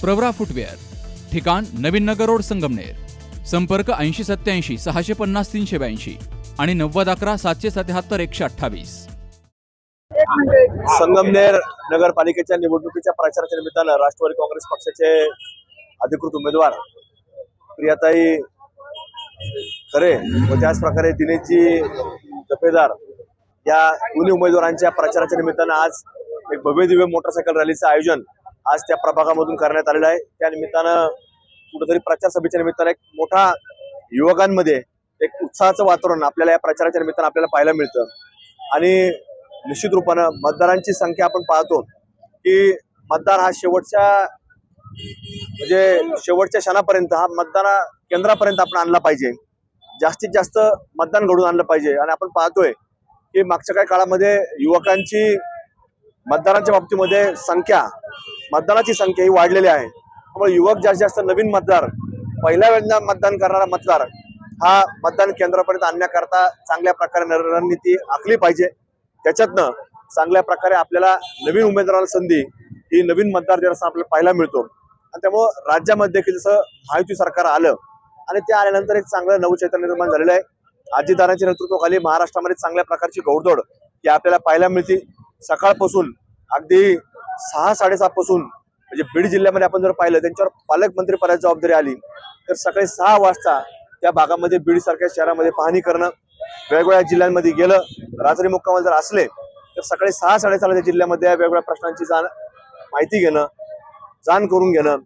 Pravara footwear ठिकाण नवीन नगर road Sangamner संपर्क ऐंशी सत्याऐंशी सहाशे पन्नास तीनशे ब्याऐंशी आणि नव्वद अकरा सातशे सत्याहत्तर एकशे अठ्ठावीस. संगमनेर नगरपालिकेच्या निवडणुकीच्या प्रचाराच्या निमित्तानं राष्ट्रवादी काँग्रेस पक्षाचे अधिकृत उमेदवार प्रियाताई खरे व त्याच प्रकारे दिनेशजी जपेदार या दोन्ही उमेदवारांच्या प्रचाराच्या निमित्तानं आज एक भव्य दिव्य मोटरसायकल रॅलीचं आयोजन आज त्या प्रभागामधून करण्यात आलेलं आहे. त्या निमित्तानं कुठेतरी प्रचार सभेच्या निमित्तानं एक मोठा युवकांमध्ये एक उत्साहाचं वातावरण आपल्याला या प्रचाराच्या निमित्तानं आपल्याला पाहायला मिळतं. आणि निश्चित रूपानं मतदारांची संख्या आपण पाहतो की मतदार हा शेवटच्या म्हणजे शेवटच्या क्षणापर्यंत हा मतदान केंद्रापर्यंत आपण आणला पाहिजे. जास्तीत जास्त मतदान घडून आणलं पाहिजे. आणि आपण पाहतोय की मागच्या काही काळामध्ये युवकांची मतदारांच्या बाबतीमध्ये संख्या मतदानाची संख्या ही वाढलेली आहे. त्यामुळे युवक जास्तीत जास्त नवीन मतदार पहिल्या वेळेला मतदान करणारा मतदार हा मतदान केंद्रापर्यंत आणण्याकरता चांगल्या प्रकारे नर- रणनीती आखली पाहिजे. त्याच्यातनं चांगल्या प्रकारे आपल्याला नवीन उमेदवाराला संधी ही नवीन मतदार दिवस आपल्याला पाहायला मिळतो. आणि त्यामुळं राज्यामध्ये देखील जसं महायुती सरकार आलं आणि ते आल्यानंतर एक चांगलं नवचैतन्य निर्माण झालेलं आहे. आजीदारांच्या नेतृत्वाखाली महाराष्ट्रामध्ये चांगल्या प्रकारची घोडदौड ही आपल्याला पाहायला मिळते. सकाळपासून अगदी सहा साडेसहा पासून म्हणजे बीड जिल्ह्यामध्ये आपण जर पाहिलं त्यांच्यावर पालकमंत्री पदाची जबाबदारी आली. तर सकाळी सहा वाजता त्या भागामध्ये बीड सारख्या शहरामध्ये पाहणी करणं वेगवेगळ्या जिल्ह्यांमध्ये गेलं रात्री मुक्कामाला जर असले तर सकाळी सहा साडेसहाला त्या जिल्ह्यामध्ये वेगवेगळ्या प्रश्नांची जाण माहिती घेणं जाण करून घेणं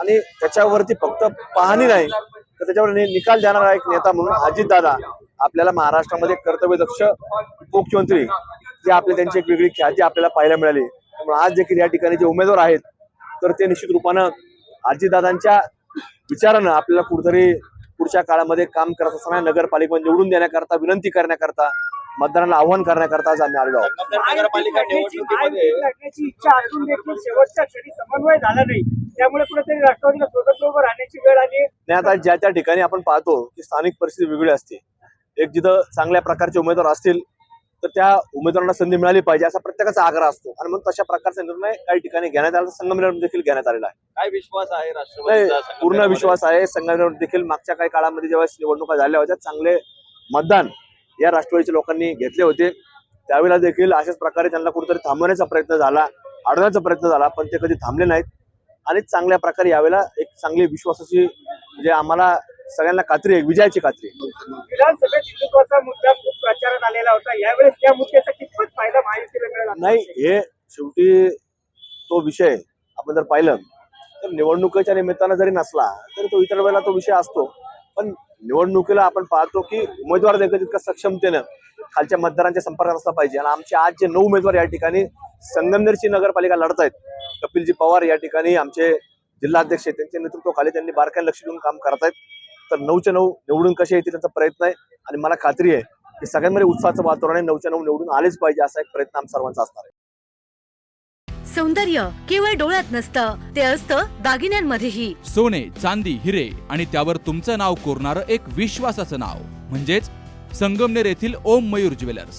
आणि त्याच्यावरती फक्त पाहणी नाही तर त्याच्यावर निकाल देणारा एक नेता म्हणून अजितदादा आपल्याला महाराष्ट्रामध्ये कर्तव्यदक्ष मुख्यमंत्री जे आपले त्यांची एक वेगळी ख्याती आपल्याला पाहायला मिळाली. त्यामुळे आज देखील या ठिकाणी जे उमेदवार आहेत तर ते निश्चित रूपानं अजितदादांच्या विचारानं आपल्याला कुठेतरी पुढच्या काळामध्ये काम करत असताना नगरपालिकेमध्ये निवडून देण्याकरता विनंती करण्याकरता मतदारांना आव्हान करण्याकरता आज आम्ही आलेलो आहोत. नगरपालिका निवडणुकीमध्ये लढण्याची इच्छा असून देखील शेवटच्या क्षणी समन्वय झाला नाही. त्यामुळे कुठेतरी राष्ट्रवादीला स्वतंत्र उभं राहण्याची वेळ आली आणि आता ज्या त्या ठिकाणी आपण पाहतो की स्थानिक परिस्थिती वेगळी असते. एक जिथं चांगल्या प्रकारचे उमेदवार असतील तर त्या उमेदवारांना संधी मिळाली पाहिजे असा प्रत्येकाचा आग्रह असतो. आणि मग तशा प्रकारचा निर्णय काही ठिकाणी घेण्यात आला संगमनेर देखील घेण्यात आलेला आहे. काय विश्वास आहे नाही, राष्ट्रवादीचा पूर्ण? विश्वास आहे. संगमनेर देखील मागच्या काही काळामध्ये जेव्हा निवडणुका झाल्या होत्या चांगले मतदान या राष्ट्रवादीच्या लोकांनी घेतले होते. त्यावेळेला देखील अशाच प्रकारे त्यांना कुठेतरी थांबवण्याचा प्रयत्न झाला अडवण्याचा प्रयत्न झाला पण ते कधी थांबले नाहीत. आणि चांगल्या प्रकारे यावेळेला एक चांगली विश्वासाची म्हणजे आम्हाला सगळ्यांना खात्री आहे विजयाची खात्री विधानसभेत हिंदुत्वाचा मुद्दा खूप प्रचारात आलेला होता. यावेळेस त्या मुद्द्याचा कितपत फायदा महायुतीला नाही हे शेवटी तो विषय आपण जर पाहिलं तर निवडणुकीच्या निमित्तानं जरी नसला तरी तो इतर वेळेला तो विषय असतो. पण निवडणुकीला आपण पाहतो की उमेदवार देखील तितकं सक्षमतेनं खालच्या मतदारांच्या संपर्कात असला पाहिजे. आणि आमचे आज जे नऊ उमेदवार या ठिकाणी संगमनेरची नगरपालिका लढत आहेत कपिलजी पवार या ठिकाणी आमचे जिल्हाध्यक्ष आहेत त्यांच्या नेतृत्वाखाली त्यांनी बारकाईने लक्ष देऊन काम करत आहेत तर नऊच्या नऊ निवडून कसे येतील त्याचा प्रयत्न आहे. आणि मला खात्री आहे की सगळ्यांमध्ये उत्साहाचं वातावरण आहे. नऊच्या नऊ निवडून आलेच पाहिजे असा एक प्रयत्न आम सर्वांचा असणार आहे. सौंदर्य केवळ डोळ्यात नसतं ते असतं दागिन्यांमध्येही. सोने चांदी हिरे आणि त्यावर तुमचं नाव कोरणारं एक विश्वासाचं नाव. म्हणजेच संगमनेर येथील ओम मयूर ज्वेलर्स.